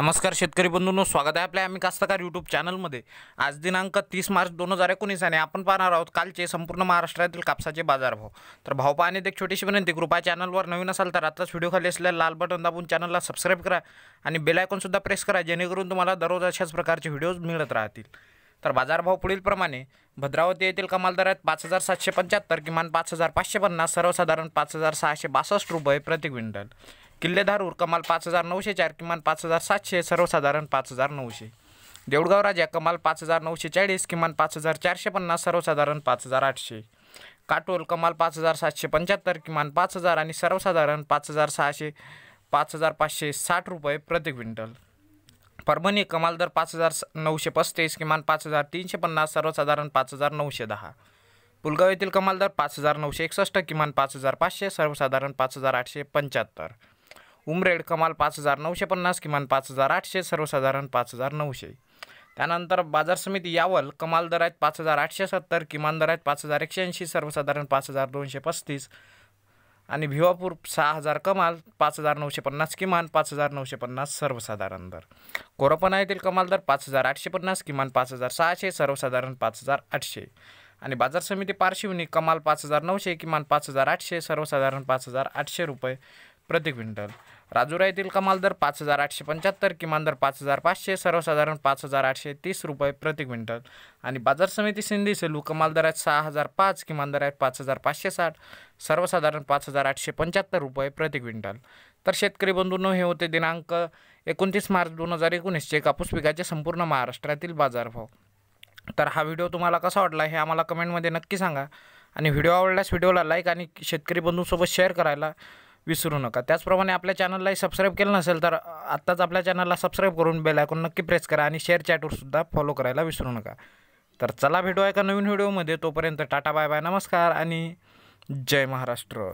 नमस्कार शेतकरी बंधूंनो स्वागत आहे आपल्या आम्ही कास्तकार यूट्यूब चॅनलमध्ये आज दिनांक तीस मार्च दोन हजार एकोणीस आणि आपण पाहणार आहोत कालचे संपूर्ण महाराष्ट्रातील कापसाचे बाजारभाव. तर भाव पाहण्यात एक छोटीशी विनंती कृपया चॅनलवर नवीन असाल तर आताच व्हिडिओ खाली असलेल्या लाल बटन दाबून चॅनलला सबस्क्राईब करा आणि बेल आयकॉनसुद्धा प्रेस करा जेणेकरून तुम्हाला दररोज अशाच प्रकारचे व्हिडिओज मिळत राहतील. तर बाजारभाव पुढीलप्रमाणे भद्रावती येथील कमाल दरात पाच हजार सातशे पंच्याहत्तर किमान पाच हजार पाचशे पन्नास सर्वसाधारण पाच हजार सहाशे बासष्ट रुपये प्रति क्विंटल. किल्लेधारूर कमाल पाच हजार नऊशे चार किमान पाच हजार सातशे सर्वसाधारण पाच हजार नऊशे देऊळगाव राजा कमाल पाच हजार नऊशे चाळीस किमान पाच हजार चारशे पन्नास सर्वसाधारण पाच हजार आठशे काटोल कमाल पाच हजार सातशे पंच्याहत्तर किमान पाच हजार आणि सर्वसाधारण पाच हजार सहाशे पाच हजार पाचशे साठ रुपये प्रति क्विंटल परभणी कमाल दर पाच हजार स- नऊशे पस्तीस किमान पाच हजार तीनशे पन्नास सर्वसाधारण पाच हजार नऊशे दहा पुलगाव येथील कमाल दर पाच हजार नऊशे एकसष्ट किमान पाच हजार पाचशे सर्वसाधारण पाच हजार आठशे पंच्याहत्तर उमरेड कमाल पाच हजार नऊशे पन्नास किमान पाच हजार आठशे सर्वसाधारण पाच हजार नऊशे त्यानंतर बाजार समिती यावल कमाल दर आहेत पाच हजार आठशे सत्तर किमान दर आहेत पाच हजार एकशे ऐंशी सर्वसाधारण पाच हजार दोनशे पस्तीस आणि भिवापूर सहा हजार कमाल पाच हजार नऊशे पन्नास किमान पाच हजार नऊशे पन्नास सर्वसाधारण दर कोरोपना येथील कमाल दर पाच हजार आठशे पन्नास किमान पाच हजार सहाशे सर्वसाधारण पाच हजार आठशे आणि बाजार समिती पारशिवनी कमाल पाच हजार नऊशे किमान पाच हजार आठशे सर्वसाधारण पाच हजार आठशे रुपये प्रति क्विंटल राजुरा येथील कमाल दर पाच हजार आठशे पंच्याहत्तर किमान दर पाच हजार पाचशे सर्वसाधारण पाच हजार आठशे तीस रुपये प्रति क्विंटल आणि बाजार समिती सिंधी सेलू कमाल दर आहेत सहा हजार पाच किमान दर आहेत पाच हजार पाचशे साठ सर्वसाधारण पाच हजार आठशे पंच्याहत्तर रुपये प्रति क्विंटल तर शेतकरी बंधूंनो हे होते दिनांक एकोणतीस मार्च दोन हजार एकोणीसचे कापूस पिकाचे संपूर्ण महाराष्ट्रातील बाजारभाव. तर हा व्हिडिओ तुम्हाला कसा वाटला हे आम्हाला कमेंटमध्ये नक्की सांगा. आणि व्हिडिओ आवडल्यास व्हिडिओला लाईक आणि शेतकरी बंधूंसोबत शेअर करायला विसरू नका. त्याचप्रमाणे आपल्या चॅनललाही सबस्क्राईब केलं नसेल तर आत्ताच आपल्या चॅनलला सबस्क्राईब करून बेल आयकॉन नक्की प्रेस करा आणि शेअर चॅटवरसुद्धा फॉलो करायला विसरू नका. तर चला भेटू एका नवीन व्हिडिओमध्ये तोपर्यंत टाटा बाय बाय नमस्कार आणि जय महाराष्ट्र.